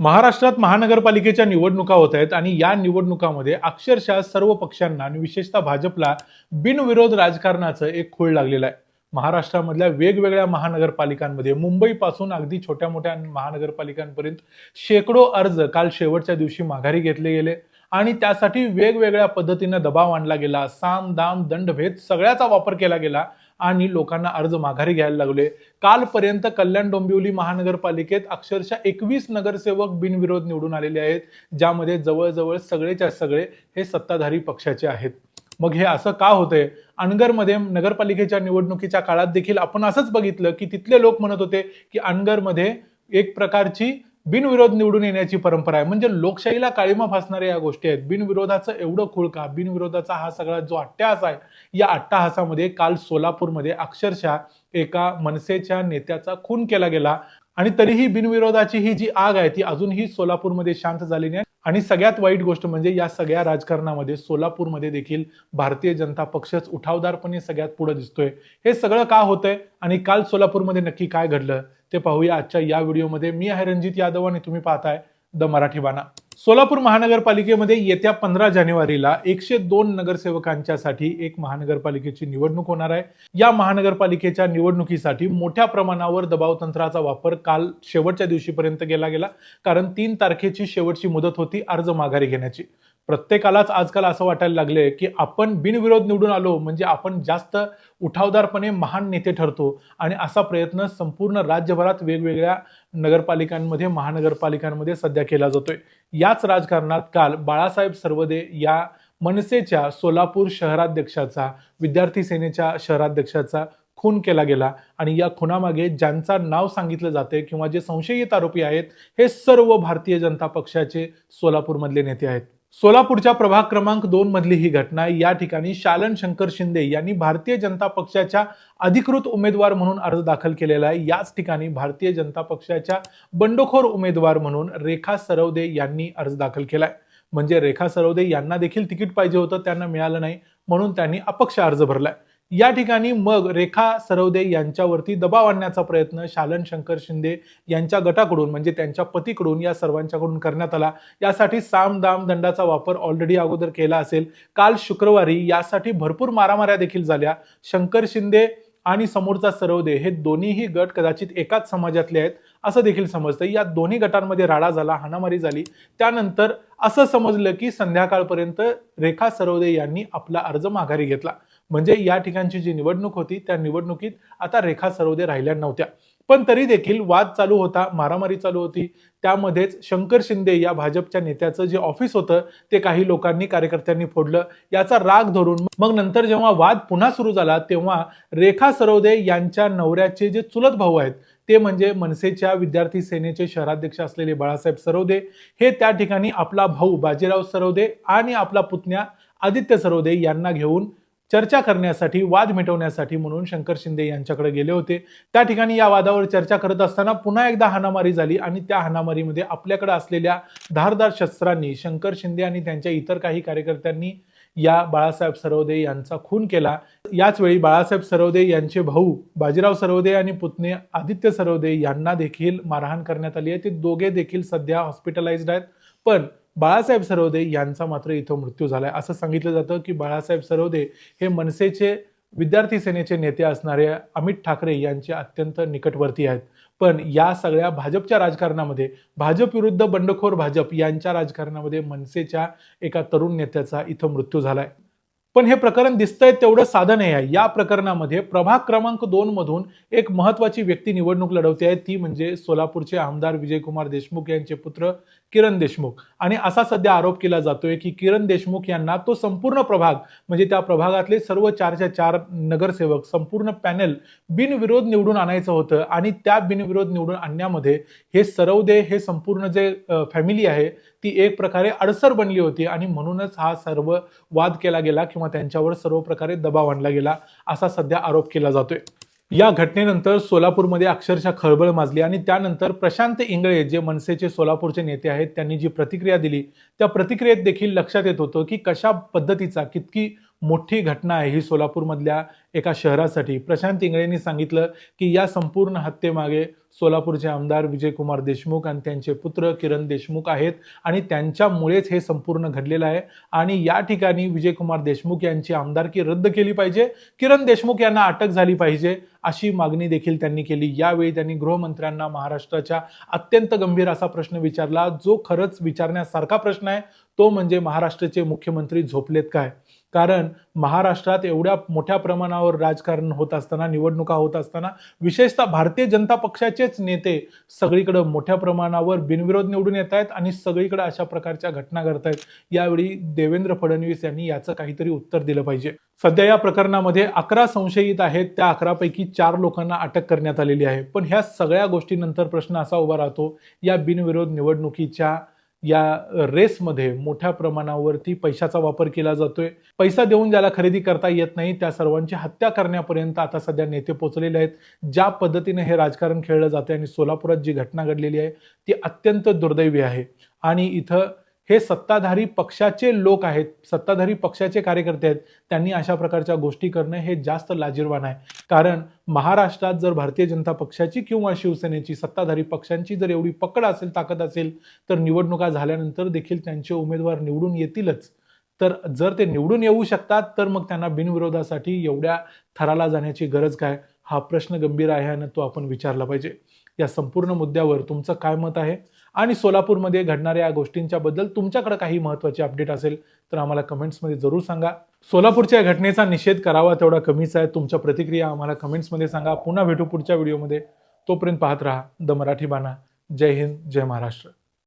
महाराष्ट्रात महानगरपालिकेच्या निवडणुका होत आहेत आणि या निवडणुकामध्ये अक्षरशः सर्व पक्षांना आणि विशेषतः भाजपला बिनविरोध राजकारणाचं एक खूळ लागलेलं आहे. महाराष्ट्रामधल्या वेगवेगळ्या महानगरपालिकांमध्ये मुंबईपासून अगदी छोट्या मोठ्या महानगरपालिकांपर्यंत शेकडो अर्ज काल शेवटच्या दिवशी माघारी घेतले गेले आणि त्यासाठी वेगवेगळ्या पद्धतीनं दबाव आणला गेला. साम दाम दंडभेद सगळ्याचा वापर केला गेला. आणि लोकांना अर्ज माघारी घ्यायला लागले कालपर्यंत कल्याण डोंबिवली महानगरपालिकेत अक्षरशः एकवीस नगरसेवक बिनविरोध निवडून आलेले आहेत ज्यामध्ये जवळजवळ सगळेच्या सगळे हे सत्ताधारी पक्षाचे आहेत. मग हे असं का होतंय? अनगरमध्ये नगरपालिकेच्या निवडणुकीच्या काळात देखील आपण असंच बघितलं की तिथले लोक म्हणत होते की अनगरमध्ये एक प्रकारची बिनविरोध निवडून येण्याची परंपरा आहे. म्हणजे लोकशाहीला काळीमा फासणाऱ्या या गोष्टी आहेत. बिनविरोधाचं एवढं खुळका बिनविरोधाचा हा सगळा जो अट्टहास आहे या अट्टहासामध्ये काल सोलापूरमध्ये अक्षरशः एका मनसेच्या नेत्याचा खून केला गेला. आणि तरीही बिनविरोधाची ही जी आग आहे ती अजूनही सोलापूरमध्ये शांत झाली नाही. आणि सगळ्यात वाईट गोष्ट म्हणजे या सगळ्या राजकारणामध्ये सोलापूरमध्ये देखील भारतीय जनता पक्षच उठावदारपणे सगळ्यात पुढे दिसतोय. हे सगळं का होतंय आणि काल सोलापूरमध्ये नक्की काय घडलं ते पाहूया आजच्या या व्हिडिओमध्ये. मी आहे रणजित यादव आणि तुम्ही पाहताय द मराठी बाणा. सोलापूर महानगरपालिकेमध्ये येत्या पंधरा जानेवारीला एकशे दोन नगरसेवकांच्यासाठी एक महानगरपालिकेची निवडणूक होणार आहे. या महानगरपालिकेच्या निवडणुकीसाठी मोठ्या प्रमाणावर दबाव तंत्राचा वापर काल शेवटच्या दिवशीपर्यंत केला गेला कारण तीन तारखेची शेवटची मुदत होती अर्ज माघारी घेण्याची. प्रत्येकालाच आजकाल असं वाटायला लागले की आपण बिनविरोध निवडून आलो म्हणजे आपण जास्त उठावदारपणे महान नेते ठरतो. आणि असा प्रयत्न संपूर्ण राज्यभरात वेगवेगळ्या नगरपालिकांमध्ये महानगरपालिकांमध्ये सध्या केला जातोय. याच राजकारणात काल बाळासाहेब सर्वदे या मनसेच्या सोलापूर शहराध्यक्षाचा विद्यार्थी सेनेच्या शहराध्यक्षाचा खून केला गेला. आणि या खुनामागे ज्यांचा नाव सांगितलं जाते किंवा जे संशयित आरोपी आहेत हे सर्व भारतीय जनता पक्षाचे सोलापूरमधले नेते आहेत. सोलापूरच्या प्रभाग क्रमांक दोन मधली ही घटना या ठिकाणी शालन शंकर शिंदे यांनी भारतीय जनता पक्षाच्या अधिकृत उमेदवार म्हणून अर्ज दाखल केलेला आहे. याच ठिकाणी भारतीय जनता पक्षाच्या बंडखोर उमेदवार म्हणून रेखा सरवदे यांनी अर्ज दाखल केलाय म्हणजे रेखा सरवदे यांना देखील तिकीट पाहिजे होतं त्यांना मिळालं नाही म्हणून त्यांनी अपक्ष अर्ज भरलाय या ठिकाणी मग रेखा सरवदे यांच्यावरती दबाव आणण्याचा प्रयत्न शालन शंकर शिंदे यांच्या गटाकडून म्हणजे त्यांच्या पतीकडून या सर्वांच्याकडून करण्यात आला. यासाठी साम दाम दंडाचा वापर ऑलरेडी अगोदर केला असेल. काल शुक्रवारी यासाठी भरपूर मारामाऱ्या देखील झाल्या. शंकर शिंदे आणि समोरचा सरवदे हे दोन्हीही गट कदाचित एकाच समाजातले आहेत असं देखील समजतं या दोन्ही गटांमध्ये राडा झाला हाणामारी झाली. त्यानंतर असं समजलं की संध्याकाळपर्यंत रेखा सरवदे यांनी आपला अर्ज माघारी घेतला. म्हणजे या ठिकाणची जी निवडणूक होती त्या निवडणुकीत आता रेखा सरोदे राहिल्या नव्हत्या. पण तरी देखील वाद चालू होता मारामारी चालू होती. त्यामध्येच शंकर शिंदे या भाजपच्या नेत्याचं जे ऑफिस होतं ते काही लोकांनी कार्यकर्त्यांनी फोडलं. याचा राग धरून मग नंतर जेव्हा वाद पुन्हा सुरू झाला तेव्हा रेखा सरोदे यांच्या नवऱ्याचे जे चुलत भाऊ आहेत ते म्हणजे मनसेच्या विद्यार्थी सेनेचे शहराध्यक्ष असलेले बाळासाहेब सरोदे हे त्या ठिकाणी आपला भाऊ बाजीराव सरोदे आणि आपला पुतण्या आदित्य सरोदे यांना घेऊन चर्चा करण्यासाठी वाद मिटवण्यासाठी म्हणून शंकर शिंदे यांच्याकडे गेले होते. त्या ठिकाणी या वादावर चर्चा करत असताना पुन्हा एकदा हाणामारी झाली आणि त्या हाणामारीमध्ये आपल्याकडे असलेल्या धारदार शस्त्रांनी शंकर शिंदे आणि त्यांच्या इतर काही कार्यकर्त्यांनी या बाळासाहेब सरवदे यांचा खून केला. याच वेळी बाळासाहेब सरवदे यांचे भाऊ बाजीराव सरवदे आणि पुतणे आदित्य सरवदे यांना देखील मारहाण करण्यात आली आहे. ते दोघे देखील सध्या हॉस्पिटलाइज्ड आहेत. पण बाळासाहेब सरवदे यांचा मात्र इथं मृत्यू झालाय. असं सांगितलं जातं की बाळासाहेब सरवदे हे मनसेचे विद्यार्थी सेनेचे नेते असणारे अमित ठाकरे यांचे अत्यंत निकटवर्ती आहेत. पण या सगळ्या भाजपच्या राजकारणामध्ये भाजप विरुद्ध बंडखोर भाजप यांच्या राजकारणामध्ये मनसेच्या एका तरुण नेत्याचा इथं मृत्यू झालाय. पण हे प्रकरण दिसतंय तेवढं साधं नाही आहे. या प्रकरणामध्ये प्रभाग क्रमांक दोन मधून एक महत्वाची व्यक्ती निवडणूक लढवते आहे. ती म्हणजे सोलापूरचे आमदार विजयकुमार देशमुख यांचे पुत्र किरण देशमुख. आणि असा सध्या आरोप केला जातोय की किरण देशमुख यांना तो संपूर्ण प्रभाग म्हणजे त्या प्रभागातले सर्व चारच्या चार नगरसेवक संपूर्ण पॅनल बिनविरोध निवडून आणायचं होतं. आणि त्या बिनविरोध निवडून आणण्यामध्ये हे सरवदे हे संपूर्ण जे फॅमिली आहे ती एक प्रकारे अडसर बनली होती आणि म्हणूनच हा सर्व वाद केला गेला किंवा त्यांच्यावर सर्व प्रकारे दबाव आणला गेला असा सध्या आरोप केला जातोय. या घटनेनंतर सोलापूरमध्ये अक्षरशः खळबळ माजली आणि त्यानंतर प्रशांत इंगळे जे मनसेचे सोलापूरचे नेते आहेत त्यांनी जी प्रतिक्रिया दिली त्या प्रतिक्रियेत देखील लक्षात येत होतं की कशा पद्धतीचा कितकी मोठी घटना आहे ही सोलापूरमधल्या एका शहरासाठी. प्रशांत इंगळेंनी सांगितलं की या संपूर्ण हत्येमागे सोलापूरचे आमदार विजयकुमार देशमुख आणि त्यांचे पुत्र किरण देशमुख आहेत आणि त्यांच्यामुळेच हे संपूर्ण घडलेलं आहे. आणि या ठिकाणी विजयकुमार देशमुख यांची आमदारकी रद्द केली पाहिजे. किरण देशमुख यांना अटक झाली पाहिजे अशी मागणी देखील त्यांनी केली. यावेळी त्यांनी गृहमंत्र्यांना महाराष्ट्राच्या अत्यंत गंभीर असा प्रश्न विचारला. जो खरंच विचारण्यासारखा प्रश्न आहे तो म्हणजे महाराष्ट्राचे मुख्यमंत्री झोपलेत काय? कारण महाराष्ट्रात एवढ्या मोठ्या प्रमाणावर राजकारण होत असताना निवडणुका होत असताना विशेषतः भारतीय जनता पक्षाचेच नेते सगळीकडे मोठ्या प्रमाणावर बिनविरोध निवडून येत आहेत आणि सगळीकडे अशा प्रकारच्या घटना घडत आहेत. यावेळी देवेंद्र फडणवीस यांनी याचं काहीतरी उत्तर दिलं पाहिजे. सध्या या प्रकरणामध्ये अकरा संशयित आहेत. त्या अकरापैकी चार लोकांना अटक करण्यात आलेली आहे. पण ह्या सगळ्या गोष्टीनंतर प्रश्न असा उभा राहतो या बिनविरोध निवडणुकीच्या या रेसमध्ये मोठ्या प्रमाणावरती पैशाचा वापर केला जातोय. पैसा देऊन ज्याला खरेदी करता येत नाही त्या सर्वांची हत्या करण्यापर्यंत आता सध्या नेते पोचलेले आहेत. ज्या पद्धतीने हे राजकारण खेळलं जाते आणि सोलापुरात जी घटना घडलेली आहे ती अत्यंत दुर्दैवी आहे. आणि इथं हे सत्ताधारी पक्षाचे लोक आहेत सत्ताधारी पक्षाचे कार्यकर्ते आहेत त्यांनी अशा प्रकारच्या गोष्टी करणं हे जास्त लाजीरवान आहे. कारण महाराष्ट्रात जर भारतीय जनता पक्षाची किंवा शिवसेनेची सत्ताधारी पक्षांची जर एवढी पकड असेल ताकद असेल तर निवडणुका झाल्यानंतर देखील त्यांचे उमेदवार निवडून येतीलच. तर जर ते निवडून येऊ शकतात तर मग त्यांना बिनविरोधासाठी एवढ्या थराला जाण्याची गरज काय? हा प्रश्न गंभीर आहे आणि तो आपण विचारला पाहिजे. या संपूर्ण मुद्द्यावर तुमचं काय मत आहे? आणि सोलापूरमध्ये घडणाऱ्या या गोष्टींच्या बद्दल तुमच्याकडे काही महत्त्वाची अपडेट असेल तर आम्हाला कमेंट्समध्ये जरूर सांगा. सोलापूरच्या या घटनेचा निषेध करावा तेवढा कमीच आहे. तुमच्या प्रतिक्रिया आम्हाला कमेंट्समध्ये सांगा. पुन्हा भेटू पुढच्या व्हिडिओमध्ये तोपर्यंत पाहत राहा. द मराठी बाणा. जय हिंद जय महाराष्ट्र.